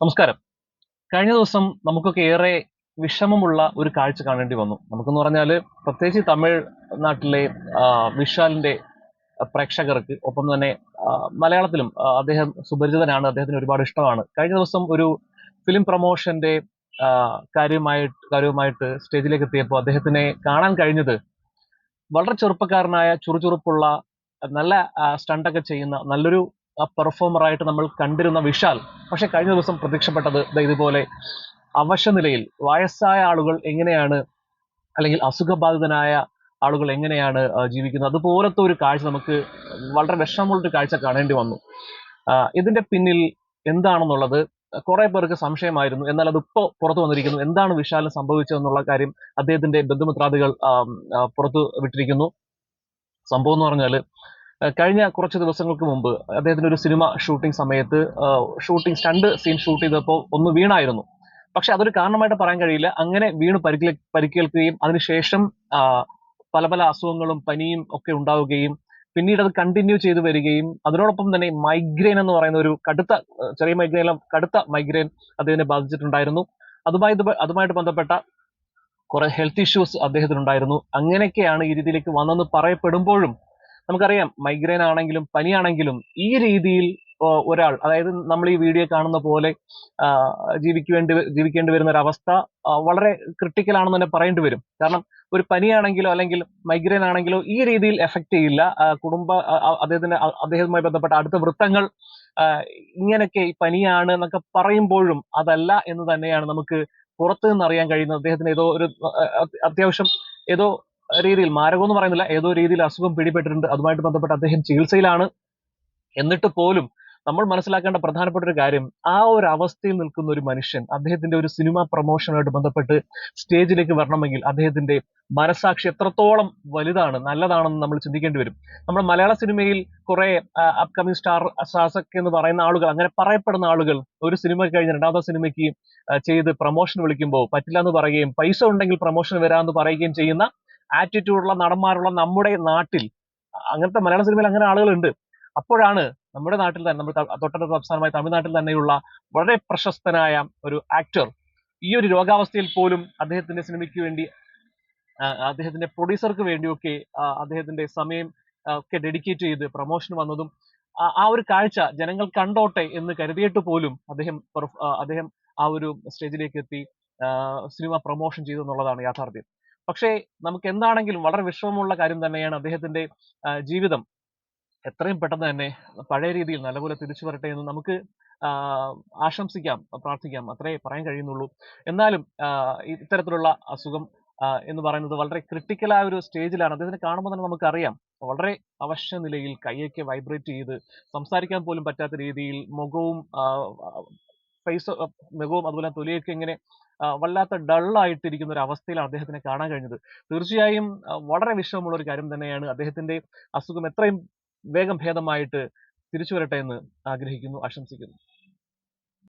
നമസ്കാരം. കഴിഞ്ഞ ദിവസം നമുക്കൊക്കെ ഏറെ വിഷമമുള്ള ഒരു കാഴ്ച കാണേണ്ടി വന്നു. നമുക്കെന്ന് പറഞ്ഞാൽ പ്രത്യേകിച്ച് തമിഴ് നാട്ടിലെ വിശാലിന്റെ പ്രേക്ഷകർക്ക് ഒപ്പം തന്നെ മലയാളത്തിലും അദ്ദേഹം സുപരിചിതനാണ് അദ്ദേഹത്തിന് ഒരുപാട് ഇഷ്ടമാണ്. കഴിഞ്ഞ ദിവസം ഒരു ഫിലിം പ്രൊമോഷന്റെ കാര്യമായിട്ട് കാര്യവുമായിട്ട് സ്റ്റേജിലേക്ക് എത്തിയപ്പോൾ അദ്ദേഹത്തിനെ കാണാൻ കഴിഞ്ഞത് വളരെ ചെറുപ്പക്കാരനായ ചുറുചുറുപ്പുള്ള നല്ല സ്റ്റണ്ടൊക്കെ ചെയ്യുന്ന നല്ലൊരു പെർഫോമർ ആയിട്ട് നമ്മൾ കണ്ടിരുന്ന വിശാൽ. പക്ഷെ കഴിഞ്ഞ ദിവസം പ്രത്യക്ഷപ്പെട്ടത് ഇതുപോലെ അവശനിലയിൽ വയസ്സായ ആളുകൾ എങ്ങനെയാണ് അല്ലെങ്കിൽ അസുഖബാധിതനായ ആളുകൾ എങ്ങനെയാണ് ആ, ജീവിക്കുന്നത്. അതുപോലത്തെ ഒരു കാഴ്ച നമുക്ക് വളരെ വിഷമമുള്ളൊരു കാഴ്ച കാണേണ്ടി വന്നു. ആ, ഇതിന്റെ പിന്നിൽ എന്താണെന്നുള്ളത് കുറെ പേർക്ക് സംശയമായിരുന്നു. എന്നാൽ അത് ഇപ്പോൾ പുറത്തു വന്നിരിക്കുന്നു. എന്താണ് വിശാലിന് സംഭവിച്ചതെന്നുള്ള കാര്യം അദ്ദേഹത്തിന്റെ ബന്ധുമിത്രാദികൾ ആം, പുറത്തു വിട്ടിരിക്കുന്നു. സംഭവം എന്ന് പറഞ്ഞാൽ ആ, കഴിഞ്ഞ കുറച്ച് ദിവസങ്ങൾക്ക് മുമ്പ് അദ്ദേഹത്തിന്റെ ഒരു സിനിമ ഷൂട്ടിംഗ് സമയത്ത് ഷൂട്ടിംഗ് സ്റ്റണ്ട് സീൻ ഷൂട്ട് ചെയ്തപ്പോൾ ഒന്ന് വീണായിരുന്നു. പക്ഷെ അതൊരു കാരണമായിട്ട് പറയാൻ കഴിയില്ല. അങ്ങനെ വീണ് പരിക്കേ പരിക്കേൽക്കുകയും അതിനുശേഷം പല പല അസുഖങ്ങളും പനിയും ഒക്കെ ഉണ്ടാവുകയും പിന്നീട് അത് കണ്ടിന്യൂ ചെയ്തു വരികയും അതിനോടൊപ്പം തന്നെ മൈഗ്രെയിൻ എന്ന് പറയുന്ന ഒരു കടുത്ത ചെറിയ മൈഗ്രെയിൻ കടുത്ത മൈഗ്രെയിൻ അദ്ദേഹത്തിനെ ബാധിച്ചിട്ടുണ്ടായിരുന്നു. അതുമായി അതുമായിട്ട് ബന്ധപ്പെട്ട കുറെ ഹെൽത്ത് ഇഷ്യൂസ് അദ്ദേഹത്തിനുണ്ടായിരുന്നു. അങ്ങനെയൊക്കെയാണ് ഈ രീതിയിലേക്ക് വന്നെന്ന് പറയപ്പെടുമ്പോഴും നമുക്കറിയാം മൈഗ്രെയിൻ ആണെങ്കിലും പനിയാണെങ്കിലും ഈ രീതിയിൽ ഒരാൾ അതായത് നമ്മൾ ഈ വീഡിയോ കാണുന്ന പോലെ ജീവിക്ക ജീവിക്കേണ്ടി വരുന്ന ഒരു അവസ്ഥ വളരെ ക്രിട്ടിക്കൽ ആണെന്ന് തന്നെ പറയേണ്ടി വരും. കാരണം ഒരു പനിയാണെങ്കിലോ അല്ലെങ്കിൽ മൈഗ്രെയിൻ ആണെങ്കിലോ ഈ രീതിയിൽ എഫക്ട് ചെയ്യില്ല. കുടുംബ അദ്ദേഹത്തിന്റെ അദ്ദേഹവുമായി ബന്ധപ്പെട്ട അടുത്ത വൃത്തങ്ങൾ ഇങ്ങനെയൊക്കെ ഈ പനിയാണ് എന്നൊക്കെ പറയുമ്പോഴും അതല്ല എന്ന് തന്നെയാണ് നമുക്ക് പുറത്തു നിന്ന് അറിയാൻ കഴിയുന്നത്. അദ്ദേഹത്തിന് ഏതോ ഒരു അത്യാവശ്യം ഏതോ രീതിയിൽ മാരകം എന്ന് പറയുന്നില്ല. ഏതോ രീതിയിൽ അസുഖം പിടിപെട്ടിട്ടുണ്ട്. അതുമായിട്ട് ബന്ധപ്പെട്ട് അദ്ദേഹം ചികിത്സയിലാണ്. എന്നിട്ട് പോലും നമ്മൾ മനസ്സിലാക്കേണ്ട പ്രധാനപ്പെട്ട ഒരു കാര്യം ആ ഒരു അവസ്ഥയിൽ നിൽക്കുന്ന ഒരു മനുഷ്യൻ അദ്ദേഹത്തിന്റെ ഒരു സിനിമ പ്രൊമോഷനുമായിട്ട് ബന്ധപ്പെട്ട് സ്റ്റേജിലേക്ക് വരണമെങ്കിൽ അദ്ദേഹത്തിന്റെ മനസാക്ഷി എത്രത്തോളം വലുതാണ് നല്ലതാണെന്ന് നമ്മൾ ചിന്തിക്കേണ്ടി വരും. നമ്മൾ മലയാള സിനിമയിൽ കുറെ അപ്കമിങ് സ്റ്റാർ ഒക്കെ എന്ന് പറയുന്ന ആളുകൾ അങ്ങനെ പറയപ്പെടുന്ന ആളുകൾ ഒരു സിനിമ കഴിഞ്ഞ് രണ്ടാമത്തെ സിനിമയ്ക്ക് ചെയ്ത് പ്രൊമോഷൻ വിളിക്കുമ്പോൾ പറ്റില്ല എന്ന് പറയുകയും പൈസ ഉണ്ടെങ്കിൽ പ്രൊമോഷൻ വരാമെന്ന് പറയുകയും ചെയ്യുന്ന ആറ്റിറ്റ്യൂഡുള്ള നടന്മാരുള്ള നമ്മുടെ നാട്ടിൽ അങ്ങനത്തെ മലയാള സിനിമയിൽ അങ്ങനെ ആളുകളുണ്ട്. അപ്പോഴാണ് നമ്മുടെ നാട്ടിൽ തന്നെ നമ്മുടെ തൊട്ടടുത്ത സംസ്ഥാനമായ തമിഴ്നാട്ടിൽ തന്നെയുള്ള വളരെ പ്രശസ്തനായ ഒരു ആക്ടർ ഈ ഒരു രോഗാവസ്ഥയിൽ പോലും അദ്ദേഹത്തിന്റെ സിനിമയ്ക്ക് വേണ്ടി അദ്ദേഹത്തിന്റെ പ്രൊഡ്യൂസർക്ക് വേണ്ടിയൊക്കെ അദ്ദേഹത്തിന്റെ സമയം ഒക്കെ ഡെഡിക്കേറ്റ് ചെയ്ത് പ്രൊമോഷൻ വന്നതും ആ ഒരു കാഴ്ച ജനങ്ങൾ കണ്ടോട്ടെ എന്ന് കരുതിയിട്ട് പോലും അദ്ദേഹം അദ്ദേഹം ആ ഒരു സ്റ്റേജിലേക്ക് എത്തി സിനിമ പ്രൊമോഷൻ ചെയ്തു എന്നുള്ളതാണ് യാഥാർത്ഥ്യം. പക്ഷേ നമുക്ക് എന്താണെങ്കിലും വളരെ വിഷമമുള്ള കാര്യം തന്നെയാണ് അദ്ദേഹത്തിന്റെ ജീവിതം. എത്രയും പെട്ടെന്ന് തന്നെ പഴയ രീതിയിൽ നല്ലപോലെ തിരിച്ചു വരട്ടെ എന്ന് നമുക്ക് ആശംസിക്കാം പ്രാർത്ഥിക്കാം. അത്രേ പറയാൻ കഴിയുന്നുള്ളൂ. എന്നാലും ഇത്തരത്തിലുള്ള അസുഖം എന്ന് പറയുന്നത് വളരെ ക്രിട്ടിക്കലായ ഒരു സ്റ്റേജിലാണ് അദ്ദേഹത്തിന് കാണുമ്പോൾ തന്നെ നമുക്കറിയാം. വളരെ അവശ്യ നിലയിൽ കൈയൊക്കെ വൈബ്രേറ്റ് ചെയ്ത് സംസാരിക്കാൻ പോലും പറ്റാത്ത രീതിയിൽ മുഖവും ഫേസ് മുഖവും അതുപോലെ തൊലിയൊക്കെ ഇങ്ങനെ വല്ലാത്ത ഡള്ളായിട്ടിരിക്കുന്ന ഒരു അവസ്ഥയിലാണ് അദ്ദേഹത്തിനെ കാണാൻ കഴിഞ്ഞത്. തീർച്ചയായും വളരെ വിഷമമുള്ള ഒരു കാര്യം തന്നെയാണ് അദ്ദേഹത്തിന്റെ അസുഖം എത്രയും വേഗം ഭേദമായിട്ട് തിരിച്ചു വരട്ടെ എന്ന് ആഗ്രഹിക്കുന്നു ആശംസിക്കുന്നു.